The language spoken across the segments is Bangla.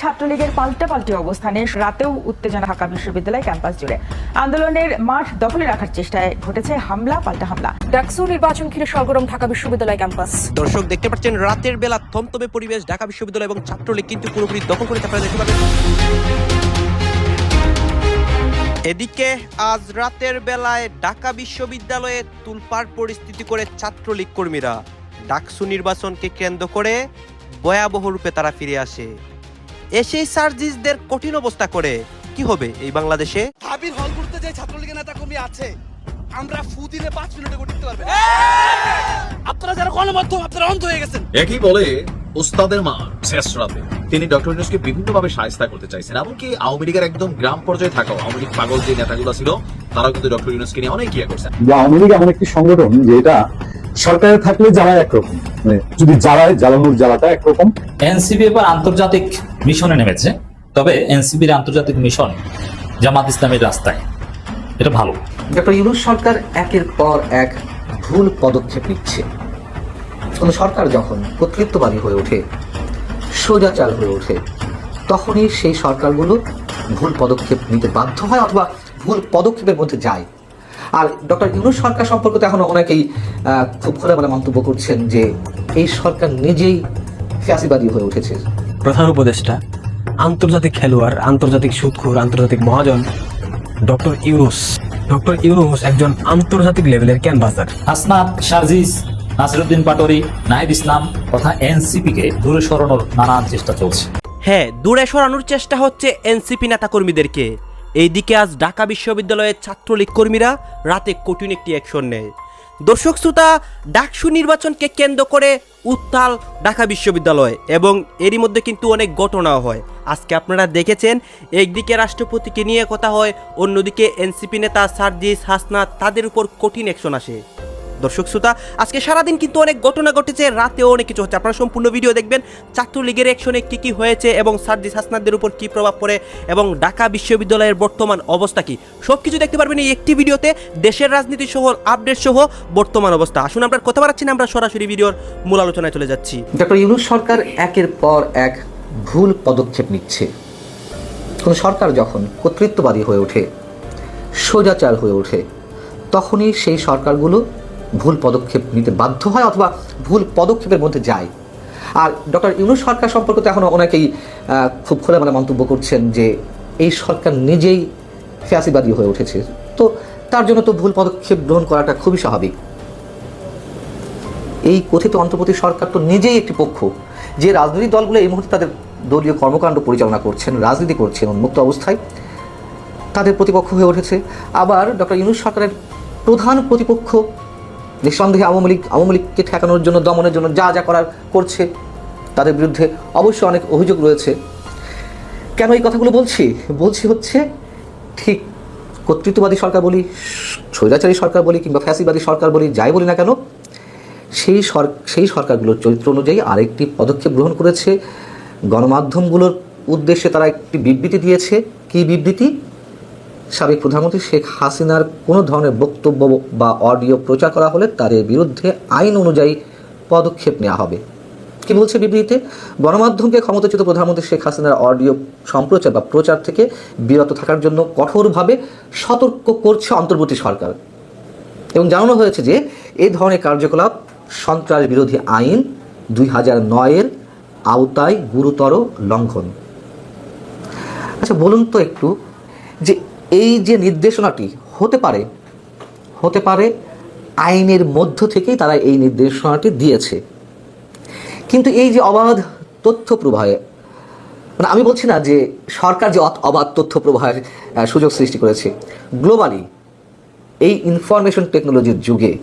ছাত্রলীগের পাল্টা পাল্টি অবস্থানে রাতেও উত্তেজনা ঢাকা বিশ্ববিদ্যালয় ক্যাম্পাস জুড়ে। আন্দোলনের মাঠ দখলে রাখার চেষ্টায় ঘটেছে হামলা পাল্টা হামলা। ডাকসু নির্বাচন ঘিরে সরগরম ঢাকা বিশ্ববিদ্যালয় ক্যাম্পাস। দর্শক দেখতে পাচ্ছেন রাতের বেলা থমথমে পরিবেশ ঢাকা বিশ্ববিদ্যালয় এবং ছাত্রলীগ কিন্তু পুরোপুরি দখল করেছে আপনারা দেখতে পাবেন। এদিকে আজ রাতের বেলায় ঢাকা বিশ্ববিদ্যালয়ে তুলপাড় পরিস্থিতি করে ছাত্রলীগ কর্মীরা। ডাকসু নির্বাচনকে কেন্দ্র করে ভয়াবহ রূপে তারা ফিরে আসে। এসেই সার্জিসদের কঠিন অবস্থা করে। কি হবে এই বাংলাদেশে? ভাবির হল করতে যে ছাত্রলীগের নেতা কর্মী আছে। আমরা ফু দিলে পাঁচ মিনিটে করতে পারবে। আপনারা যারা গণমাধ্যম আপনারা অন্ধ হয়ে গেছেন। একই বলে ওস্তাদের মা শেষ রাতে। তিনি ডক্টর ইউনুসকে বিভিন্নভাবে সাহায্য করতে চাইছেন এমনকি আওয়ামী লীগের একদম গ্রাম পর্যায়ে থাকাও আওয়ামী লীগ পাগল যে নেতাগুলো ছিল তারাও কিন্তু ডক্টর ইউনুসকে নিয়ে অনেক ইয়ে করছেন। যে আওয়ামী লীগ এমন একটি সংগঠন যে এটা সরকারে থাকলে জ্বালা একরকম। মানে যদি জ্বালায় জ্বালানোর জ্বালাটা একরকম। এনসিবি এবার আন্তর্জাতিক মিশনে নেমেছে তবে এনসিবির আন্তর্জাতিক মিশন জামাত ইসলামের রাস্তায়। এটা ভালো। ডক্টর ইউনুস সরকার একের পর এক ভুল পদক্ষেপ নিচ্ছে। কোন সরকার যখন কর্তৃত্ববাদী হয়ে ওঠে সোজাচাল হয়ে ওঠে তখনই সেই সরকারগুলো ভুল পদক্ষেপ নিতে বাধ্য হয় অথবা ভুল পদক্ষেপের মধ্যে যায়। আর ডক্টর ইউনুস সরকার সম্পর্কে তো এখন অনেকেই খুব খোলামেলা মন্তব্য করছেন যে এই সরকার নিজেই ফ্যাসিবাদী হয়ে উঠেছে। প্রধান উপদেষ্টা আন্তর্জাতিক খেলোয়াড় আন্তর্জাতিক সুদখোর আন্তর্জাতিক মহাজন ডক্টর ইউনুস। ডক্টর ইউনুস একজন আন্তর্জাতিক লেভেলের ক্যানভাসার। হাসনাত সার্জিস নাসিরুদ্দিন পাটোয়ারি নাইব ইসলাম তথা এনসিপি কে দূরে সরানোর নানান চেষ্টা চলছে। হ্যাঁ দূরে সরানোর চেষ্টা হচ্ছে এনসিপি নেতাকর্মীদেরকে। এইদিকে আজ ঢাকা বিশ্ববিদ্যালয়ের ছাত্রলীগ কর্মীরা রাতে কঠিন একটি অ্যাকশন নেয়। দর্শক শ্রোতা, ডাকসু নির্বাচনকে কেন্দ্র করে উত্তাল ঢাকা বিশ্ববিদ্যালয় এবং এরই মধ্যে কিন্তু অনেক ঘটনাও হয়। আজকে আপনারা দেখেছেন, একদিকে রাষ্ট্রপতিকে নিয়ে কথা হয়, অন্যদিকে এনসিপি নেতা সার্জিস হাসনাত তাদের উপর কঠিন অ্যাকশন আসে। দর্শক শ্রোতা, আজকে সারাদিন কিন্তু অনেক ঘটনা ঘটেছে, রাতেও অনেক কিছু হচ্ছে। আপনারা সম্পূর্ণ ভিডিও দেখবেন ছাত্রলীগের অ্যাকশনে কি কি হয়েছে এবং সার্জিস হাসনাদের উপর কি প্রভাব পড়ে এবং ঢাকা বিশ্ববিদ্যালয়ের বর্তমান অবস্থা কি? সব কিছু দেখতে পারবেন এই একটি ভিডিওতে। দেশের রাজনীতি সহ আপডেট সহ বর্তমান অবস্থা। আসুন আমরা কথা বাড়াচ্ছি না, আমরা সরাসরি ভিডিওর মূল আলোচনায় চলে যাচ্ছি। ডক্টর ইউনুস সরকার একের পর এক ভুল পদক্ষেপ নিচ্ছে। কোন সরকার যখন কর্তৃত্ববাদী হয়ে ওঠে, সোজাচার হয়ে ওঠে, তখনই সেই সরকারগুলো ভুল পদক্ষেপ নিতে বাধ্য হয় অথবা ভুল পদক্ষেপের মধ্যে যায়। আর ডক্টর ইউনুস সরকার সম্পর্কে তো এখন অনেকেই খুব খোলামেলা মন্তব্য করছেন যে এই সরকার নিজেই ফ্যাসিবাদী হয়ে উঠেছে। তো তার জন্য তো ভুল পদক্ষেপ গ্রহণ করাটা খুবই স্বাভাবিক। এই কথিত অন্তর্বর্তী সরকার তো নিজেই একটি পক্ষ। যে রাজনৈতিক দলগুলো এই মুহূর্তে তাদের দলীয় কর্মকাণ্ড পরিচালনা করছেন, রাজনীতি করছেন, উন্মুক্ত অবস্থায়, তাদের প্রতিপক্ষ হয়ে উঠেছে। আবার ডক্টর ইউনুস সরকারের প্রধান প্রতিপক্ষ নিঃসন্দেহে আওয়ামী লীগ আওয়ামী লীগকে ঠেকানোর জন্য, দমনের জন্য যা যা করার করছে, তাদের বিরুদ্ধে অবশ্যই অনেক অভিযোগ রয়েছে। কেন এই কথাগুলো বলছি? বলছি হচ্ছে, ঠিক কর্তৃত্ববাদী সরকার বলি, স্বৈরাচারী সরকার বলি, কিংবা ফ্যাসিবাদী সরকার বলি, যাই বলি না কেন, সেই সর সেই সরকারগুলোর চরিত্র অনুযায়ী আরেকটি পদক্ষেপ গ্রহণ করেছে। গণমাধ্যমগুলোর উদ্দেশ্যে তারা একটি বিবৃতি দিয়েছে। কি বিবৃতি? সাবেক প্রধানমন্ত্রী শেখ হাসিনার কোনো ধরনের বক্তব্য বা অডিও প্রচার করা হলে তাদের বিরুদ্ধে আইন অনুযায়ী পদক্ষেপ নেওয়া হবে। কি বলছে বিবৃতিতে? গণমাধ্যমকে ক্ষমতাচ্যুত প্রধানমন্ত্রী শেখ হাসিনার অডিও সম্প্রচার বা প্রচার থেকে বিরত থাকার জন্য কঠোরভাবে সতর্ক করছে অন্তর্বর্তী সরকার। এবং জানানো হয়েছে যে এই ধরনের কার্যকলাপ সন্ত্রাস বিরোধী আইন দুই হাজার নয়ের আওতায় গুরুতর লঙ্ঘন। আচ্ছা বলুন তো একটু যে এই যে নির্দেশনাটি হতে পারে হতে পারে আইনের মধ্য থেকেই তারা এই নির্দেশনাটি দিয়েছে। কিন্তু এই যে অবাধ তথ্য প্রবাহে মানে আমি বলছি না যে সরকার যে অবাধ তথ্য প্রবাহের সুযোগ সৃষ্টি করেছে গ্লোবালি এই ইনফরমেশন টেকনোলজির যুগে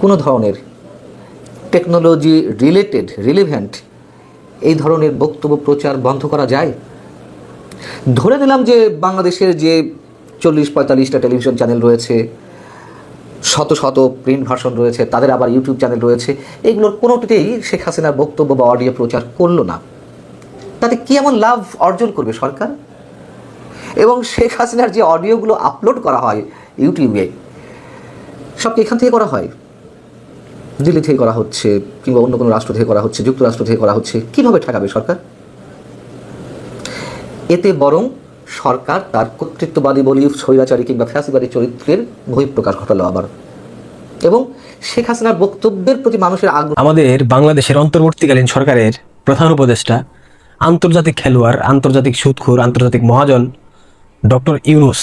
কোনো ধরনের টেকনোলজি রিলেটেড রিলেভেন্ট এই ধরনের বক্তব্য প্রচার বন্ধ করা যায়? ধরে নিলাম যে বাংলাদেশের যে চল্লিশ পঁয়তাল্লিশটা টেলিভিশন চ্যানেল রয়েছে, শত শত প্রিন্ট ভার্সন রয়েছে, তাদের আবার ইউটিউব চ্যানেল রয়েছে, এগুলোর কোনোটিতেই শেখ হাসিনার বক্তব্য বা অডিও প্রচার করল না। তাতে কি এমন লাভ অর্জন করবে সরকার? এবং শেখ হাসিনার যে অডিওগুলো আপলোড করা হয় ইউটিউবে সব এখান থেকে করা হয়? দিল্লি থেকে করা হচ্ছে কিংবা অন্য কোনো রাষ্ট্র থেকে করা হচ্ছে, যুক্তরাষ্ট্র থেকে করা হচ্ছে, কীভাবে ঠেকাবে সরকার? এতে বরং সরকার তার কর্তৃত্ববাদী বলি, স্বৈরাচারী কিংবা ফ্যাসিবাদী চরিত্রের বহিঃপ্রকাশ ঘটালো আবার। এবং শেখ হাসিনার বক্তব্যের প্রতি মানুষের আগ্রহ আমাদের বাংলাদেশের অন্তর্বর্তীকালীন সরকারের প্রধান উপদেষ্টা, আন্তর্জাতিক খেলোয়াড়, আন্তর্জাতিক সুদখোর আন্তর্জাতিক মহাজন, ডক্টর ইউনুস।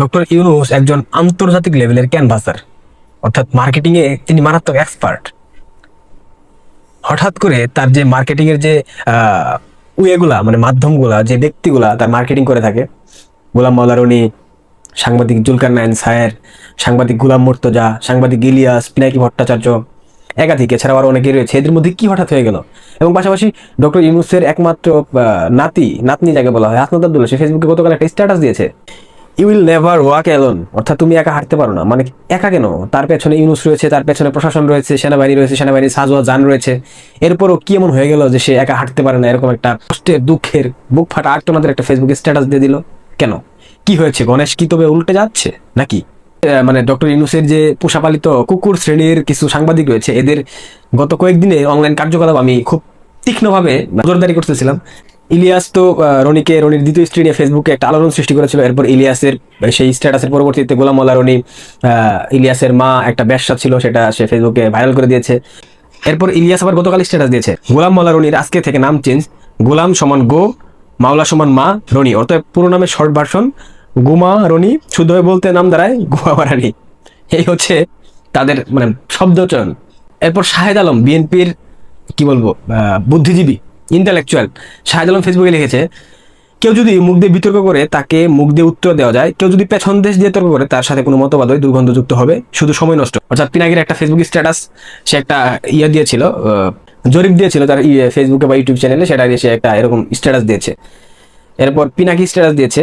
ডক্টর ইউনুস একজন আন্তর্জাতিক লেভেলের ক্যানভাসার। অর্থাৎ মার্কেটিংয়ে তিনি মারাত্মক এক্সপার্ট। হঠাৎ করে তার যে মার্কেটিংয়ের যে ওয়েগুলা মানে মাধ্যমগুলা, যে ব্যক্তিগুলা তার মার্কেটিং করে থাকে। গোলাম মাওলারনি সাংবাদিক জুলকার নাইন সায়ের সাংবাদিক গুলাম মুর্তজা, সাংবাদিক গিলিয়াস পিনাকি ভট্টাচার্য, একাধিক। এছাড়াও আরও অনেকেই রয়েছে। এদের মধ্যে কি হঠাৎ হয়ে গেল? এবং পাশাপাশি ডক্টর ইউনুসের একমাত্র নাতি, নাতনি যাকে বলা হয়, হাসনাত আব্দুল্লাহ, সে ফেসবুকে গতকাল একটা স্ট্যাটাস দিয়েছে। You will never walk alone অর্থাৎ তুমি একা হাঁটতে পারো না। মানে একা কেন? তার পেছনে ইউনুস রয়েছে, তার পেছনে প্রশাসন রয়েছে, সেনাবাহিনী রয়েছে সেনাবাহিনী সাজোয়া জান রয়েছে। এরপরও কি এমন হয়ে গেল যে সে একা হাঁটতে পারে না? এরকম একটা কষ্টের দুঃখের বুক ফাটা আর্তনাদের একটা ফেসবুকে স্ট্যাটাস দিয়ে দিল। কেন? কি হয়েছে? গণেশ কি তবে উল্টে যাচ্ছে? নাকি? মানে ডক্টর ইউনুসের যে পোষাপালিত কুকুর শ্রেণির কিছু সাংবাদিক রয়েছে, এদের গত কয়েকদিনে অনলাইন কার্যকলাপ আমি খুব তীক্ষ্ণভাবে নজরদারি করতেছিলাম। ইলিয়াস তো রনিকে, রনির দ্বিতীয় স্ত্রী নিয়ে ফেসবুকে একটা আলোড়ন সৃষ্টি করেছিল। এরপর ইলিয়াসের সেই স্ট্যাটাসের পরবর্তীতে গোলাম রনি ইলিয়াসের মা একটা ব্যবসা ছিল, সেটা সে ফেসবুকে ভাইরাল করে দিয়েছে। এরপর ইলিয়াস আবার গতকাল স্ট্যাটাস দিয়েছে। গোলাম মোল্লা রনির আজকে থেকে নাম চেঞ্জ গোলাম সমান গো, মাওলা সমান মা, রনি। অর্থাৎ পুরো নামের শর্ট ভার্সন গুমা, রনি শুদ্ধভাবে বলতে নাম দাঁড়ায় গুমা রানি। এই হচ্ছে তাদের মানে শব্দ চয়ন। এরপর শাহেদ আলম, বিএনপির, কি বলব বুদ্ধিজীবী। ইন্টালেকচুয়াল। শাহেদ আলম ফেসবুকে লিখেছে, কেউ যদি মুখ দিয়ে বিতর্ক করে, তাকে মুখ দিয়ে উত্তর দেওয়া যায়। কেউ যদি পেছন দেশ দিয়ে তর্ক করে, তার সাথে কোনো মতবাদ হয়, দুর্গন্ধযুক্ত হবে। শুধু সময় নষ্ট। অর্থাৎ পিনাকির একটা ফেসবুক স্ট্যাটাস সে একটা ইয়ে দিয়েছিল জরিপ দিয়েছিল তার ইয়ে ফেসবুকে বা ইউটিউব চ্যানেলে সেটা দিয়ে সে একটা এরকম স্ট্যাটাস দিয়েছে। এরপর পিনাকি স্ট্যাটাস দিয়েছে,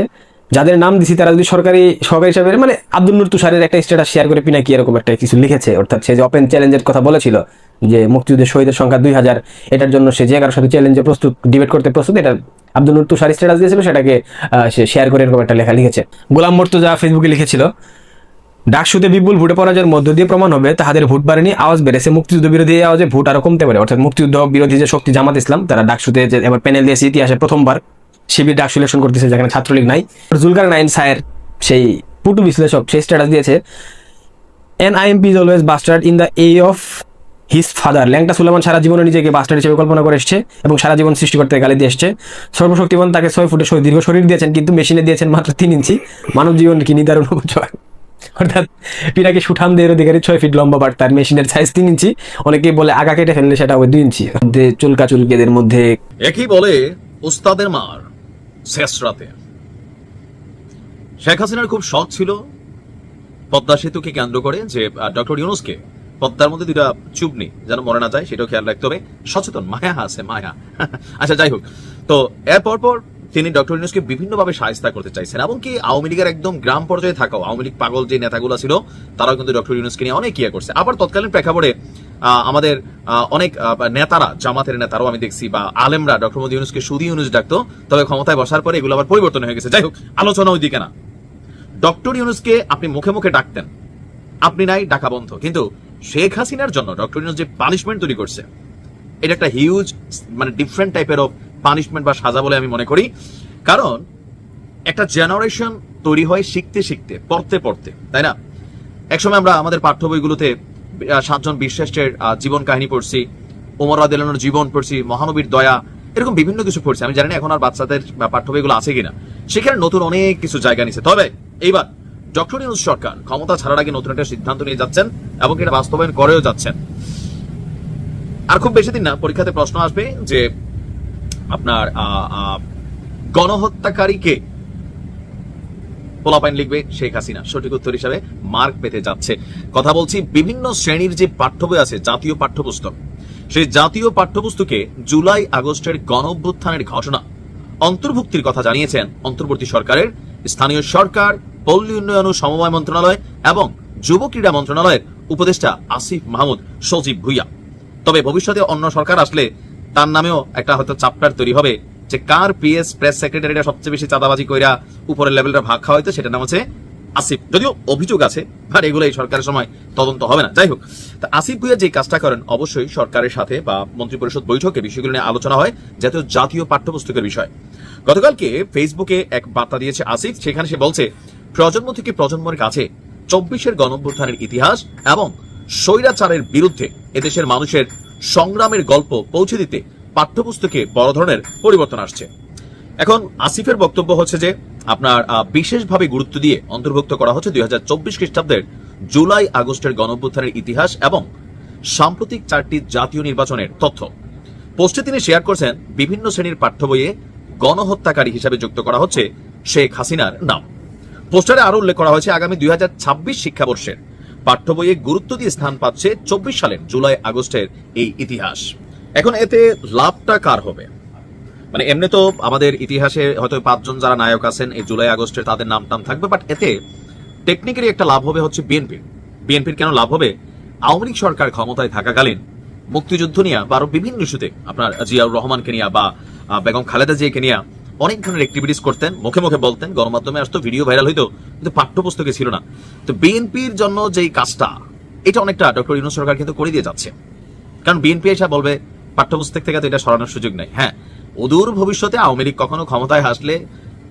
যাদের নাম দিছি, তারা যদি সরকারি সরকারি হিসাবে মানে আব্দুল নূর তুষারের একটা স্ট্যাটাস শেয়ার করে পিনাকি এরকম একটা কিছু লিখেছে। অর্থাৎ সে যে ওপেন চ্যালেঞ্জের কথা বলেছিল যে মুক্তিযুদ্ধের শহীদের সংখ্যা দুই হাজার, এটার জন্য সে যে কারোর সাথে চ্যালেঞ্জে প্রস্তুত ডিবেট করতে প্রস্তুত, এটা আব্দুল নূর তুষার স্ট্যাটাস দিয়েছিল, সেটাকে সে শেয়ার করে এরকম একটা লেখা লিখেছে। গোলাম মর্তুজা ফেসবুকে লিখেছিল, ডাকসুতে বিপুল ভোটে পরাজয়ের মধ্য দিয়ে প্রমাণ হবে তাদের ভোট বাড়েনি, আওয়াজ বেড়েছে, মুক্তিযুদ্ধ বিরোধী আওয়াজে ভোট আরও কমতে পারে। অর্থাৎ মুক্তিযুদ্ধ বিরোধী যে শক্তি জামাত ইসলাম, তারা ডাকসুতে যে এবার প্যানেল দিয়েছে ইতিহাসে প্রথমবার, শিবির ডাকসু ইলেকশন করতেছে, যেখানে ছাত্রলীগ নাই। জুলকার নাইন সায়ের সেই পুটু বিশ্লেষক, সেই স্ট্যাটাস দিয়েছে an imp is always bastard in the a of his father ল্যাংটা সুলেমান সারা জীবনে নিজেকে বাস্টার্ড হিসেবে কল্পনা করে এসছে এবং সারা জীবন সৃষ্টি করতে গালি দিয়ে এসছে। সর্বশক্তিমান তাকে ছয় ফুটে ছয় দীর্ঘ শরীর দিয়েছেন কিন্তু মেশিনে দিয়েছেন মাত্র তিন ইঞ্চি। মানব জীবন কি নিদারুণ উপচয় অর্থাৎ পিনাকে সুঠাম দেহের অধিকারী ছয় ফিট লম্বা বাট তার মেশিনের সাইজ তিন ইঞ্চি। অনেকে বলে আগা কেটে ফেললে সেটা ওই দুই ইঞ্চি। চুলকা চুলকেদের মধ্যে একই বলে উস্তাদের মার শেষ রাতে। শেখ হাসিনার খুব শখ ছিল পদ্মা সেতুকে কেন্দ্র করে যে ডক্টর ইউনুসকে পদ্মার মধ্যে দুটা চুবনি যেন মরে না যায়, সেটাও খেয়াল রাখতে হবে। সচেতন, মায়া আছে, মায়া। আচ্ছা যাই হোক। তো এরপর পর তিনি ডক্টর ইউনুসকে বিভিন্নভাবে সাহায্য করতে চাইছেন, এমনকি আওয়ামী লীগের একদম গ্রাম পর্যায়ে থাকাও আওয়ামী লীগ পাগল যে নেতাগুলো ছিল, তারাও কিন্তু ডক্টর ইউনুসকে নিয়ে অনেক ইয়ে করছে। আবার তৎকালীন প্রেক্ষাপটে আমাদের অনেক নেতারা, জামাতের নেতারাও আমি দেখছি, বা আলেমরা, ডক্টর মোদী ইউনুসকে সুদী ইউনুস ডাকতো, তবে ক্ষমতায় বসার পরে এগুলো আবার পরিবর্তন হয়ে গেছে। যাই হোক, আলোচনা ওইদিকে না। ডক্টর ইউনুসকে আপনি মুখে মুখে ডাকতেন। আপনি নাই, ডাকা বন্ধ। কিন্তু শেখ হাসিনার জন্য ডক্টর ইউনুস যে পানিশমেন্ট তৈরি করছে, এটা একটা হিউজ মানে ডিফারেন্ট টাইপের অফ পানিশমেন্ট বা সাজা বলে আমি মনে করি। কারণ একটা জেনারেশন তৈরি হয় শিখতে শিখতে, পড়তে পড়তে, তাই না? একসময় আমরা আমাদের পাঠ্য বইগুলোতে সাতজন বিশ্বাসের জীবন কাহিনী পড়ছি, ওমর আদিলানোর জীবন পড়ছি, মহানবীর দয়া, এরকম বিভিন্ন কিছু পড়ছি। আমি জানি না এখন আর বাচ্চাদের পাঠ্য বইগুলো আছে কিনা। সেখানে নতুন অনেক কিছু জায়গা নিছে। তবে এইবার ডক্টর ইউনুস সরকার ক্ষমতা ছাড়ার আগে নতুন একটা সিদ্ধান্ত নিয়ে যাচ্ছেন এবং এটা বাস্তবায়ন করেও যাচ্ছেন। আর খুব বেশি দিন না, পরীক্ষাতে প্রশ্ন আসবে যে আপনার গণহত্যাকারীকে পোলাপাইন লিখবে শেখ হাসিনা। সঠিক উত্তর হিসাবে মার্ক পেতে যাচ্ছে। কথা বলছি বিভিন্ন শ্রেণির যে পাঠ্য বই আছে, জাতীয় পাঠ্যপুস্তক, সেই জাতীয় পাঠ্যপুস্তকে জুলাই আগস্টের গণ ঘটনা অন্তর্ভুক্তির কথা জানিয়েছেন অন্তর্বর্তী সরকারের স্থানীয় সরকার পল্লী উন্নয়ন ও সমবায় মন্ত্রণালয় এবং যুব ক্রীড়া মন্ত্রণালয়ের উপদেষ্টা আসিফ মাহমুদ সজীব ভুইয়া। তবে ভবিষ্যতে অন্য সরকার আসলে তার নামেও একটা হয়তো চাপ্টার তৈরি হবে যে কার পিএস প্রেস সেক্রেটারিটা সবচেয়ে বেশি চাঁদাবাজি কইরা উপরের লেভেলটা ভাগ খাওয়া হইতো সেটা নাম হচ্ছে আসিফ। যদিও অভিযোগ আছে আর এগুলো এই সরকারের সময় তদন্ত হবে না। যাই হোক, তা আসিফ ভুইয়া যে কাজটা করেন, অবশ্যই সরকারের সাথে বা মন্ত্রী মন্ত্রিপরিষদ বৈঠকে বিষয়গুলো নিয়ে আলোচনা হয় যাতে জাতীয় পাঠ্যপুস্তকের বিষয়। গতকালকে ফেসবুকে এক বার্তা দিয়েছে আসিফ, সেখানে সে বলছে প্রজন্ম থেকে প্রজন্মের কাছে চব্বিশের গণঅভ্যুত্থানের ইতিহাস এবং স্বৈরাচারের বিরুদ্ধে এদেশের মানুষের সংগ্রামের গল্প পৌঁছে দিতে পাঠ্যপুস্তকে বড় ধরনের পরিবর্তন আসছে। এখন আসিফের বক্তব্য হচ্ছে যে, আপনার বিশেষভাবে গুরুত্ব দিয়ে অন্তর্ভুক্ত করা হচ্ছে দুই হাজার চব্বিশ খ্রিস্টাব্দের জুলাই আগস্টের গণঅভ্যুত্থানের ইতিহাস এবং সাম্প্রতিক চারটি জাতীয় নির্বাচনের তথ্য। পোস্টে তিনি শেয়ার করছেন, বিভিন্ন শ্রেণির পাঠ্য বইয়ে গণহত্যাকারী হিসাবে যুক্ত করা হচ্ছে শেখ হাসিনার নাম। পোস্টারে আরও উল্লেখ করা হয়েছে, আগামী দুই হাজার ছাব্বিশ শিক্ষাবর্ষের পাঠ্য বইয়ে গুরুত্ব দিয়ে স্থান পাচ্ছে চব্বিশ সালের জুলাই আগস্টের এই ইতিহাস। এখন এতে লাভটা কার হবে? মানে এমনি তো আমাদের ইতিহাসে হয়তো পাঁচজন যারা নায়ক আছেন, এই জুলাই আগস্টের তাদের নাম টাম থাকবে বাট এতে টেকনিক্যালি একটা লাভ হবে হচ্ছে বিএনপির বিএনপির কেন লাভ হবে? আওয়ামী লীগ সরকার ক্ষমতায় থাকাকালীন মুক্তিযুদ্ধ নিয়ে বা আরও বিভিন্ন ইস্যুতে আপনার জিয়াউর রহমানকে নিয়ে বা বেগম খালেদা জিয়াকে নিয়ে অনেক ধরনের অ্যাক্টিভিটিস করতেন, মুখে মুখে বলতেন, গণমাধ্যমে আসতো ভিডিও ভাইরাল হইতো, কিন্তু পাঠ্যপুস্তকে ছিল না। তো বিএনপির জন্য যেই কাজটা, এটা অনেকটা ডক্টর ইউনুস সরকার কিন্তু করে দিয়ে যাচ্ছে। কারণ বিএনপি এসে বলবে, পাঠ্যপুস্তক থেকে তো এটা সরানোর সুযোগ নেই। হ্যাঁ অদূর ভবিষ্যতে আওয়ামী লীগ কখনো ক্ষমতায় আসলে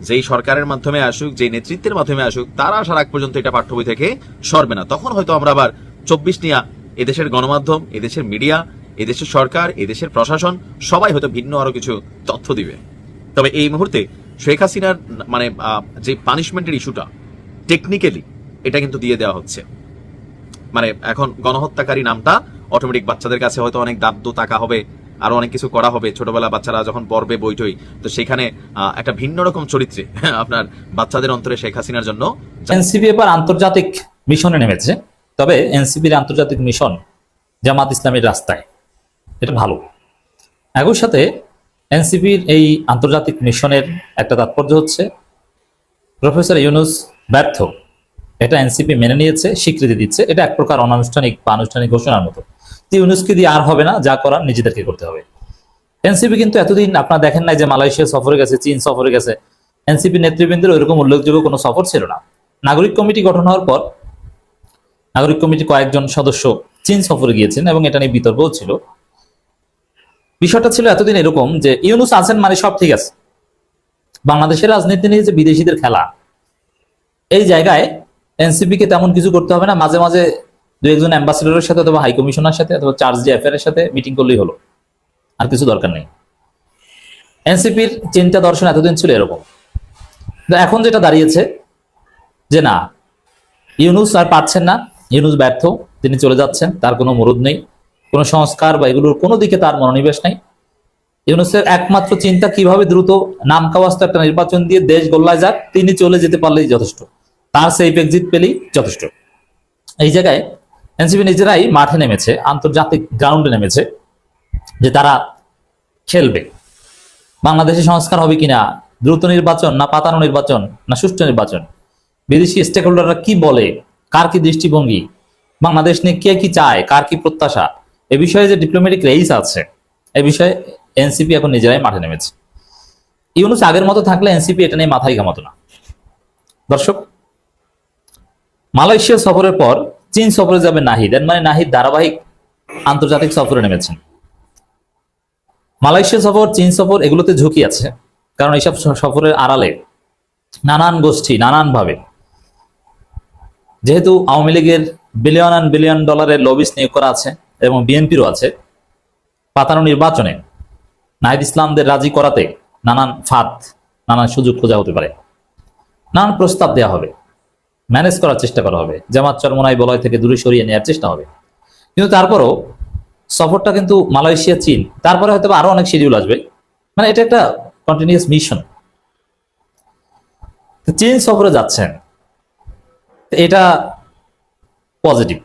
যেই সরকারের মাধ্যমে আসুক যে নেতৃত্বের মাধ্যমে আসুক, তারা আসার আগ পর্যন্ত এটা পাঠ্য বই থেকে সরবে না। তখন হয়তো আমরা আবার চব্বিশ নিয়া এদেশের গণমাধ্যম, এদেশের মিডিয়া, এদেশের সরকার, এদেশের প্রশাসন, সবাই হয়তো ভিন্ন আরও কিছু তথ্য দিবে। তবে এই মুহূর্তে শেখ হাসিনার মানে যে পানিশমেন্টের ইস্যুটা টেকনিক্যালি এটা কিন্তু দিয়ে দেওয়া হচ্ছে। মানে এখন গণহত্যাকারী নামটা অটোমেটিক বাচ্চাদের কাছে হয়তো অনেক দাব্য টাকা হবে, আরও অনেক কিছু করা হবে। ছোটবেলা বাচ্চারা যখন পড়বে বইটই তো সেখানে একটা ভিন্ন রকম চরিত্রে আপনার বাচ্চাদের অন্তরে শেখ হাসিনার জন্য এনসিপি এবার আন্তর্জাতিক মিশনে নেমেছে। তবে এনসিপির আন্তর্জাতিক মিশন জামাত ইসলামের রাস্তায়। এটা ভালো। একই সাথে এনসিপির এই আন্তর্জাতিক মিশনের একটা তাৎপর্য হচ্ছে, প্রফেসর ইউনুস ব্যর্থ। এটা এনসিপি মেনে নিয়েছে, স্বীকৃতি দিচ্ছে। এটা এক প্রকার অনানুষ্ঠানিক বা আনুষ্ঠানিক ঘোষণার মতো। ইউনুসকে দিয়ে আর হবে না, যা করার নিজেদেরকে করতে হবে। এনসিপি কিন্তু এতদিন আপনারা দেখেন নাই যে মালয়েশিয়া সফরে গেছে, চীন সফরে গেছে। এনসিপি নেতৃবৃন্দের ওইরকম উল্লেখযোগ্য কোনো সফর ছিল না। নাগরিক কমিটি গঠন হওয়ার পর, নাগরিক কমিটি কয়েকজন সদস্য চীন সফরে গিয়েছেন এবং এটা নিয়ে বিতর্কও ছিল। বিষয়টা ছিল এতদিন এরকম যে ইউনুস আছেন মানে সব ঠিক আছে। বাংলাদেশের রাজনীতি নিয়ে যে বিদেশিদের খেলা, এই জায়গায় এনসিপি কে তেমন কিছু করতে হবে না। মাঝে মাঝে দু একজন অ্যাম্বাসেডরের সাথে অথবা হাই কমিশনার সাথে অথবা চার্জ ডি সাথে মিটিং করলেই হলো। আর কিছু দরকার নেই। এনসিপির চিন্তা দর্শন এতদিন ছিল এরকম। এখন যেটা দাঁড়িয়েছে, যে না, ইউনুস আর পাচ্ছেন না। ইউনুস ব্যর্থ, তিনি চলে যাচ্ছেন, তার কোনো মরুদ নেই। কোনো সংস্কার বা এগুলোর কোনো দিকে তার মনোনিবেশ নেই। ইউনুসের একমাত্র চিন্তা কীভাবে দ্রুত নাম কাওয়াস্ত একটা নির্বাচন দিয়ে দেশ গোল্লায় যাক, তিনি চলে যেতে পারলেই যথেষ্ট। তার সেফ এক্সিট পেলেই যথেষ্ট। এই জায়গায় এনসিপি নিজেরাই মাঠে নেমেছে, আন্তর্জাতিক গ্রাউন্ডে নেমেছে, যে তারা খেলবে। বাংলাদেশে সংস্কার হবে কিনা, দ্রুত নির্বাচন না পাতানো নির্বাচন না সুষ্ঠু নির্বাচন? বিদেশি স্টেক হোল্ডাররা কি বলে? কার কি দৃষ্টিভঙ্গি? বাংলাদেশ নিয়ে কে কি চায়? কার কি প্রত্যাশা? এ বিষয়ে যে ডিপ্লোম্যাটিক রেইস আছে, এ বিষয়ে এনসিপি এখন নিজেরাই মাঠে নেমেছে। ইউনুস আগের মতো থাকলে এনসিপি এটা নিয়ে মাথায় ঘামাতো না। দর্শক, মালয়েশিয়া সফরের পর চীন সফরে যাবে নাহিদ এর মানে নাহিদ ধারাবাহিক আন্তর্জাতিক সফরে নেমেছেন। মালয়েশিয়া সফর, চীন সফর এগুলোতে ঝুঁকি আছে, কারণ এইসব সফরের আড়ালে নানান গোষ্ঠী, নানান ভাবে। যেহেতু আওয়ামী লীগের বিলিয়ন অ্যান্ড বিলিয়ন ডলারের লবিস নিয়োগ করা আছে এবং বিএনপিরও আছে, পাতানো নির্বাচনে নাহিদ ইসলামদের রাজি করাতে নানান ফাঁদ, নানান সুযোগ খোঁজা হতে পারে। নানান প্রস্তাব দেওয়া হবে। ম্যানেজ করার চেষ্টা করা হবে। জামাত চরমনাই বলয় থেকে দূরে সরিয়ে নেওয়ার চেষ্টা হবে। কিন্তু তারপরও সফরটা কিন্তু মালয়েশিয়া, চীন, তারপরে হয়তো আরও অনেক শিডিউল আসবে। মানে এটা একটা কন্টিনিউয়াস মিশন চীন সফরে যাচ্ছেন। এটা পজিটিভ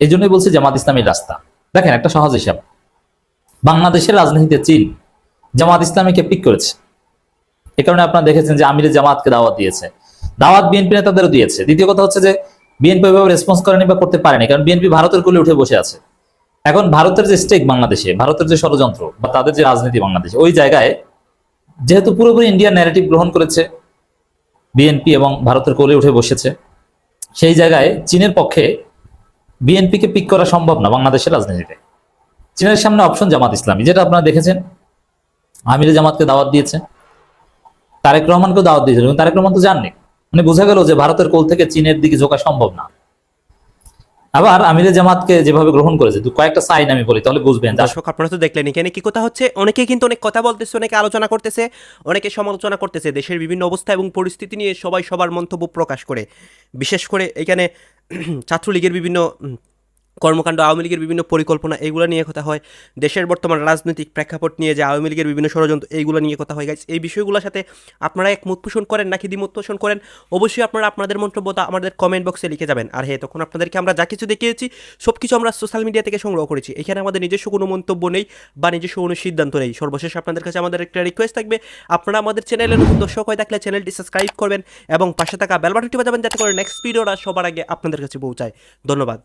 এই জন্যই বলছি জামাত ইসলামের রাস্তা। দেখেন, একটা সহজ হিসাব। বাংলাদেশের রাজনীতিতে চীন জামাত ইসলামীকে পিক করেছে। এ কারণে আপনারা দেখেছেন যে আমিরের জামাতকে দাওয়াত দিয়েছে। দাওয়াত বিএনপি নেতাদেরও দিয়েছে। দ্বিতীয় কথা হচ্ছে যে, বিএনপি রেসপন্স করেনি বা করতে পারেনি, কারণ বিএনপি ভারতের কোলে উঠে বসে আছে। এখন ভারতের যে স্টেক বাংলাদেশে, ভারতের যে ষড়যন্ত্র বা তাদের যে রাজনীতি বাংলাদেশে, ওই জায়গায় যেহেতু পুরোপুরি ইন্ডিয়ান ন্যারেটিভ গ্রহণ করেছে, বিএনপি এবং ভারতের কোলে উঠে বসেছে, সেই জায়গায় চীনের পক্ষে বিএনপিকে পিক করা সম্ভব না বাংলাদেশের রাজনীতিতে। চীনের সামনে অপশন জামাত ইসলামী, যেটা আপনারা দেখেছেন। আমিরে জামাতকে দাওয়াত দিয়েছে তারেক রহমানকেও দাওয়াত দিয়েছিল কিন্তু তারেক রহমান তো জাননি মানে বোঝা গেল যে ভারতের কোল থেকে চীনের দিকে ঝোঁকা সম্ভব না। আবার আমিরে জামাতকে যেভাবে গ্রহণ করেছে কয়েকটা সাইন আমি বলি, তাহলে বুঝবেন দর্শক, আপনারা তো দেখলেন এখানে কি কথা হচ্ছে। অনেকে কিন্তু অনেক কথা বলতেছে, অনেকে আলোচনা করতেছে, অনেকে সমালোচনা করতেছে দেশের বিভিন্ন অবস্থা এবং পরিস্থিতি নিয়ে সবাই সবার মন্তব্য প্রকাশ করে। বিশেষ করে এখানে ছাত্রলীগের বিভিন্ন কর্মকাণ্ড, আওয়ামী লীগের বিভিন্ন পরিকল্পনা এইগুলো নিয়ে কথা হয়। দেশের বর্তমান রাজনৈতিক প্রেক্ষাপট নিয়ে যে আওয়ামী লীগের বিভিন্ন ষড়যন্ত্র, এইগুলো নিয়ে কথা হয়। গাইজ এই বিষয়গুলোর সাথে আপনারা একমত পোষণ করেন নাকি দ্বিমত পোষণ করেন? অবশ্যই আপনারা আপনাদের মন্তব্যটা আমাদের কমেন্ট বক্সে লিখে যাবেন। আর হ্যাঁ তখন আপনাদেরকে আমরা যা কিছু দেখিয়েছি সব কিছু আমরা সোশ্যাল মিডিয়া থেকে সংগ্রহ করেছি। এখানে আমাদের নিজস্ব কোনো মন্তব্য নেই বা নিজস্ব কোনো সিদ্ধান্ত নেই। সর্বশেষ আপনাদের কাছে আমাদের একটা রিকোয়েস্ট থাকবে। আপনারা আমাদের চ্যানেলে নতুন দর্শক হয়ে থাকলে চ্যানেলটি সাবস্ক্রাইব করবেন এবং পাশে থাকা বেল বাটনটি বাজাবেন যাতে করে নেক্সট ভিডিওটা সবার আগে আপনাদের কাছে পৌঁছায়। ধন্যবাদ।